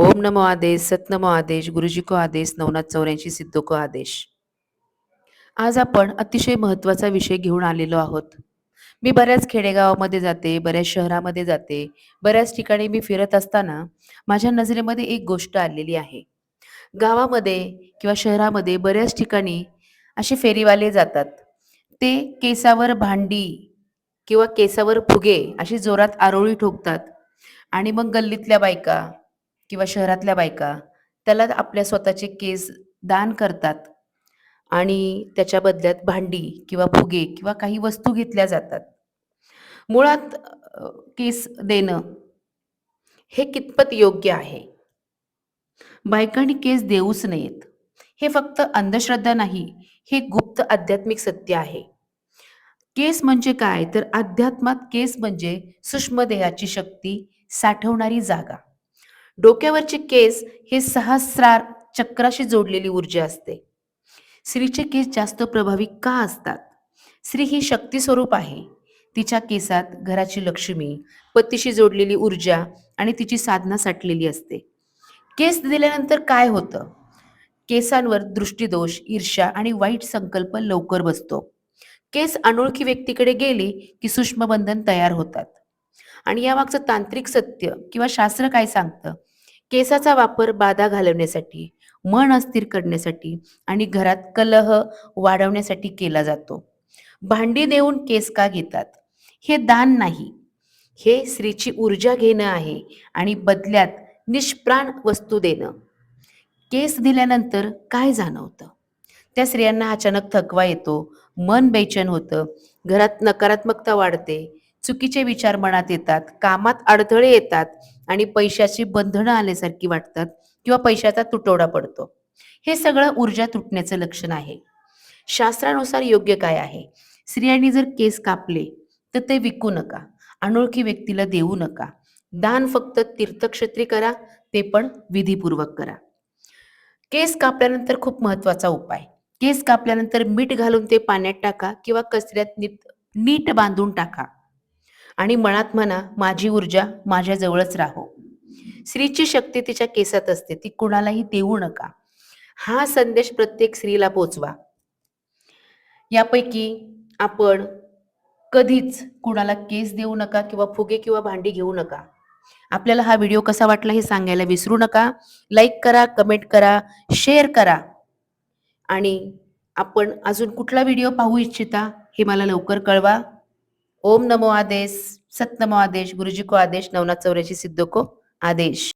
ओम नमो आदेश सतनमो आदेश गुरुजी को आदेश नवनाथ चौऱ्याऐंशी सिद्धो को आदेश. आज आपण अतिशय महत्त्वाचा विषय घेऊन आलेलो आहोत. मी बऱ्याच खेडेगावामध्ये जाते बऱ्याच शहरामध्ये जाते बऱ्याच ठिकाणी मी फिरत असताना माझ्या नजरेमध्ये एक गोष्ट आलेली आहे. गावामध्ये किंवा शहरामध्ये बऱ्याच ठिकाणी असे फेरीवाले जातात. ते केसावर भांडी किंवा केसावर फुगे अशी जोरात आरोळी ठोकतात आणि मग गल्लीतल्या बायका किंवा शहरातल्या बायका त्याला आपल्या स्वतःचे केस दान करतात आणि त्याच्या बदल्यात भांडी किंवा फुगे किंवा काही वस्तू घेतल्या जातात. मुळात केस देणं हे कितपत योग्य आहे? बायकांनी केस देऊच नयेत. हे फक्त अंधश्रद्धा नाही हे गुप्त आध्यात्मिक सत्य आहे. केस म्हणजे काय? तर अध्यात्मात केस म्हणजे सूक्ष्म देहाची शक्ती साठवणारी जागा. डोक्यावरचे केस हे सहस्रार चक्राशी जोडलेली ऊर्जा असते. स्त्रीचे केस जास्त प्रभावी का असतात? स्त्री ही शक्ती स्वरूप आहे. तिच्या केसात घराची लक्ष्मी पतीशी जोडलेली ऊर्जा आणि तिची साधना साठलेली असते. केस दिल्यानंतर काय होतं? केसांवर दृष्टीदोष ईर्ष्या आणि वाईट संकल्प लवकर बसतो. केस अनोळखी व्यक्तीकडे गेले की सूक्ष्मबंधन तयार होतात. आणि यामागचं तांत्रिक सत्य किंवा शास्त्र काय सांगतं? केसाचा वापर बाधा घालवण्यासाठी मन अस्थिर करण्यासाठी आणि घरात कलह वाढवण्यासाठी केला जातो. भांडी देऊन केस का घेतात? हे दान नाही. हे स्त्रीची ऊर्जा घेणं आहे आणि बदल्यात निष्प्राण वस्तू देणं. केस दिल्यानंतर काय जाणवतं? त्या स्त्रियांना अचानक थकवा येतो मन बेचैन होतं घरात नकारात्मकता वाढते चुकीचे विचार मनात येतात कामात अडथळे येतात आणि पैशाची बंधनं आल्यासारखी वाटतात किंवा पैशाचा तुटवडा पडतो. हे सगळं ऊर्जा तुटण्याचं लक्षण आहे. शास्त्रानुसार योग्य काय आहे? स्त्रियांनी जर केस कापले तर ते विकू नका. अनोळखी व्यक्तीला देऊ नका. दान फक्त तीर्थक्षेत्री करा ते पण विधीपूर्वक करा. केस कापल्यानंतर खूप महत्त्वाचा उपाय. केस कापल्यानंतर मीठ घालून ते पाण्यात टाका किंवा कचऱ्यात नीट नीट बांधून टाका. आणि मनात म्हणा माझी ऊर्जा माझ्याजवळच राहो. स्त्रीची शक्ती तिच्या केसात असते. ती कुणालाही देऊ नका. हा संदेश प्रत्येक स्त्रीला पोचवा. यापैकी आपण कधीच कुणाला केस देऊ नका किंवा फुगे किंवा भांडी घेऊ नका. आपल्याला हा व्हिडिओ कसा वाटला हे सांगायला विसरू नका. लाईक करा कमेंट करा शेअर करा. आणि आपण अजून कुठला व्हिडिओ पाहू इच्छिता हे मला लवकर कळवा. ओम नमो आदेश सत नमो आदेश गुरुजी को आदेश नवनाथ चौऱ्याशी सिद्धो को आदेश।